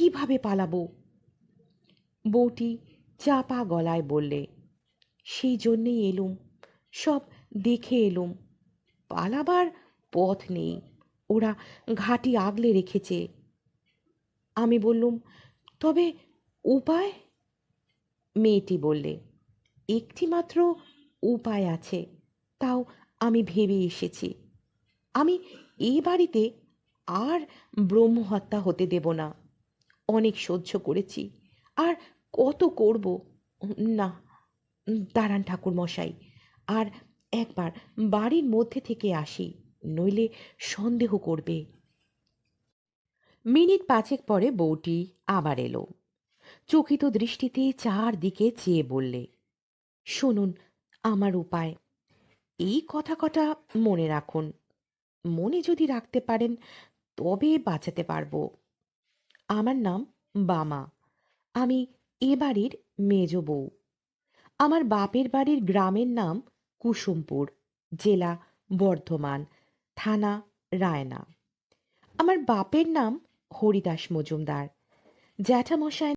কীভাবে পালাবো? বউটি চাপা গলায় বললে, সেই জন্যেই এলুম, সব দেখে এলুম। পালাবার পথ নেই, ওরা ঘাটি আগলে রেখেছে। আমি বললুম, তবে উপায়? মেয়েটি বললে একটি মাত্র উপায় আছে, তাও আমি ভেবে এসেছি। আমি এই বাড়িতে আর ব্রহ্মহত্যা হতে দেব না। অনেক সহ্য করেছি। আর কত করব? না, দাঁড়ান ঠাকুর মশাই। আর একবার বাড়ির মধ্যে থেকে আসি, নইলে সন্দেহ করবে। মিনিট পাঁচেক পরে বউটি আবার এলো। চকিত দৃষ্টিতে চারদিকে চেয়ে বললে, শুনুন, আমার উপায়। এই কথা কটা মনে রাখুন। মনে যদি রাখতে পারেন, তবে বাঁচাতে পারব। আমার নাম বামা। আমি এ বাড়ির মেজ বউ। আমার বাপের বাড়ির গ্রামের নাম কুসুমপুর, জেলা বর্ধমান, থানা রায়না। আমার বাপের নাম হরিদাস মজুমদার। জ্যাঠামশায়